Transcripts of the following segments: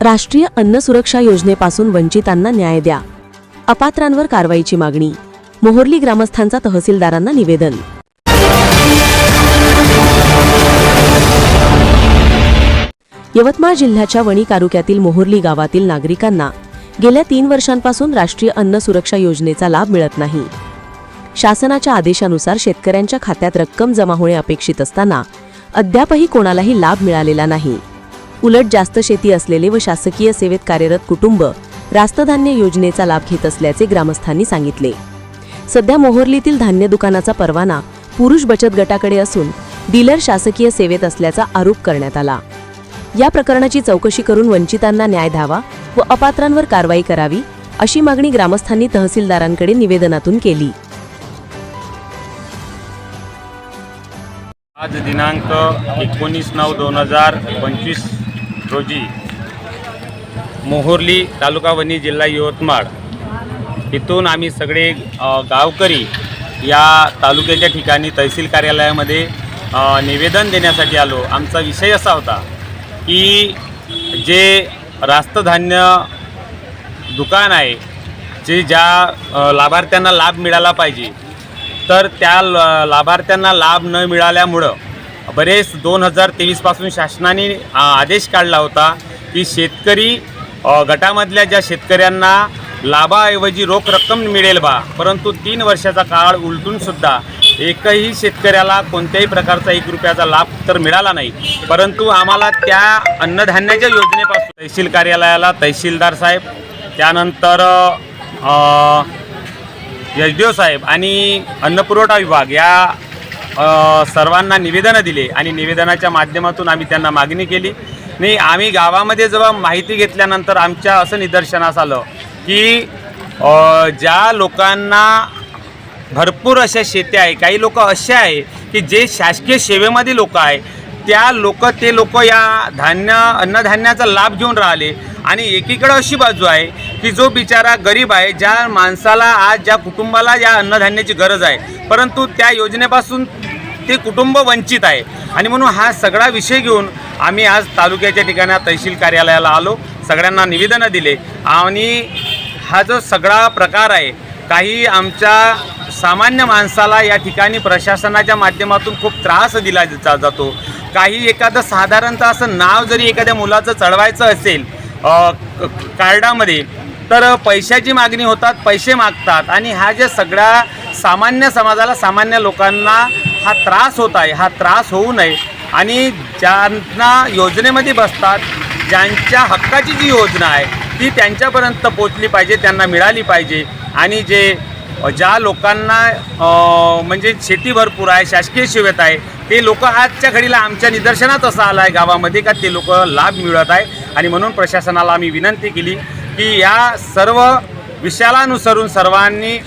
राष्ट्रीय अन्न सुरक्षा योजनेपासून वंचितांना न्याय द्या. अपात्रांवर कारवाईची मागणी. मोहर्ली ग्रामस्थांचा तहसीलदारांना निवेदन. यवतमाळ जिल्ह्याच्या वणी तालुक्यातील मोहर्ली गावातील नागरिकांना गेल्या तीन वर्षांपासून राष्ट्रीय अन्न सुरक्षा योजनेचा लाभ मिळत नाही. शासनाच्या आदेशानुसार शेतकऱ्यांच्या खात्यात रक्कम जमा होणे अपेक्षित असताना अद्यापही कोणालाही लाभ मिळालेला नाही. उलट जास्त शेती असलेले व शासकीय सेवेत कार्यरत कुटुंब रास्तधान्य योजनेचा लाभ घेत असल्याचे ग्रामस्थांनी सांगितले. सध्या मोहर्लीतील धान्य दुकानाचा परवाना पुरुष बचत गटाकडे असून डीलर शासकीय सेवेत असल्याचा आरोप करण्यात आला. या प्रकरणाची चौकशी करून वंचितांना न्याय द्यावा व अपात्रांवर कारवाई करावी अशी मागणी ग्रामस्थांनी तहसीलदारांकडे निवेदनातून केली. आज दिनांक एकोणीस नऊ दोन हजार पंचवीस रोजी मोहोर्ली तालुका वणी जिल्हा यवतमाळ इथून आम्ही सगळे गावकरी या तालुक्याच्या ठिकाणी तहसील कार्यालयामध्ये निवेदन देण्यासाठी आलो. आमचा विषय असा होता की जे रास्तधान्य दुकान आहे जे ज्या लाभार्थ्यांना लाभ मिळाला पाहिजे तर त्या ल- लाभार्थ्यांना लाभ न मिळाल्यामुळं बरेच दोन हजार तेवीसपासून शासनाने आदेश काढला होता की शेतकरी गटामधल्या ज्या शेतकऱ्यांना लाभाऐवजी रोख रक्कम मिळेल बा परंतु तीन वर्षाचा काळ उलटूनसुद्धा एकही शेतकऱ्याला कोणत्याही प्रकारचा एक रुपयाचा लाभ तर मिळाला नाही. परंतु आम्हाला त्या अन्नधान्याच्या योजनेपासून तहसील कार्यालयाला तहसीलदार साहेब त्यानंतर एच डी ओ साहेब आणि अन्नपुरवठा विभाग या सर्वांना निवेदनं दिले आणि निवेदनाच्या माध्यमातून आम्ही त्यांना मागणी केली. नाही आम्ही गावामध्ये जेव्हा माहिती घेतल्यानंतर आमच्या असं निदर्शनास आलं की ज्या लोकांना भरपूर अशा शेत्या आहे काही लोक असे आहे की जे शासकीय सेवेमध्ये लोक आहे त्या लोक ते लोक या धान्य अन्नधान्याचा लाभ घेऊन राहिले. आणि एकीकडं अशी बाजू आहे की जो बिचारा गरीब आहे ज्या माणसाला आज ज्या कुटुंबाला या अन्नधान्याची गरज आहे परंतु त्या योजनेपासून ते कुटुंब वंचित आहे. आणि म्हणून हा सगळा विषय घेऊन आम्ही आज तालुक्याच्या ठिकाणी तहसील कार्यालयाला आलो. सगळ्यांना निवेदनं दिले. आणि हा जो सगळा प्रकार आहे काही आमच्या सामान्य माणसाला या ठिकाणी प्रशासनाच्या माध्यमातून खूप त्रास दिला जा- जातो. काही एखादं साधारणतः असं नाव जरी एखाद्या मुलाचं चढवायचं असेल कार्डामध्ये तर पैशाची मागणी होतात पैसे मागतात आणि हा जे सगळ्या सामान्य समाजाला सामान्य लोकांना हा त्रास होत आहे हा त्रास होऊ नये. आणि ज्यांना योजनेमध्ये बसतात ज्यांच्या हक्काची जी योजना आहे ती त्यांच्यापर्यंत पोचली पाहिजे त्यांना मिळाली पाहिजे. आणि जे ज्या लोकांना म्हणजे शेती भरपूर आहे शासकीय सेवेत आहे ते लोक आजच्या घडीला आमच्या निदर्शनात असं आलं आहे गावामध्ये का ते लोक लाभ मिळत आहे. आणि म्हणून प्रशासनाला आम्ही विनंती केली की या सर्व विषयालानुसरून सर्वांनी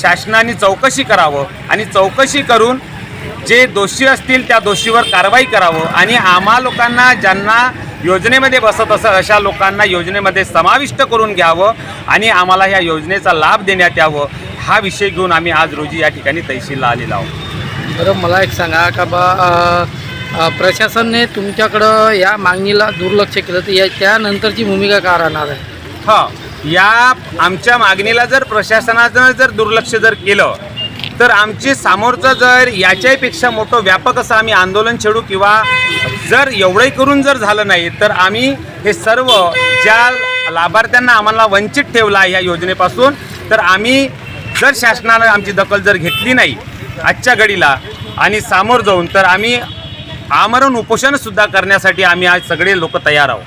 शासनाने चौकशी करावं आणि चौकशी करून जे दोषी असतील त्या दोषीवर कारवाई करावं. आणि आम्हा लोकांना ज्यांना योजनेमध्ये बसत असं अशा लोकांना योजनेमध्ये समाविष्ट करून घ्यावं आणि आम्हाला ह्या योजनेचा लाभ देण्यात यावं हा विषय घेऊन आम्ही आज रोजी या ठिकाणी तहसीलला आलेलो आहोत. बरं मला एक सांगा का बा प्रशासनने तुमच्याकडं या मागणीला दुर्लक्ष केलं तर या त्यानंतरची भूमिका का राहणार आहे? हा या आमच्या मागणीला जर प्रशासनानं जर दुर्लक्ष जर केलं तर आमचे समोरचं जर याच्यापेक्षा मोठं व्यापक असं आम्ही आंदोलन छेडू किंवा जर एवढंही करून जर झालं नाही तर आम्ही हे सर्व ज्या लाभार्थ्यांना आम्हाला वंचित ठेवलं आहे या योजनेपासून तर आम्ही जर शासनानं आमची दखल जर घेतली नाही आजच्या घडीला आणि सामोर जाऊन तर आम्ही आमरण उपोषणसुद्धा करण्यासाठी आम्ही आज सगळे लोक तयार आहोत.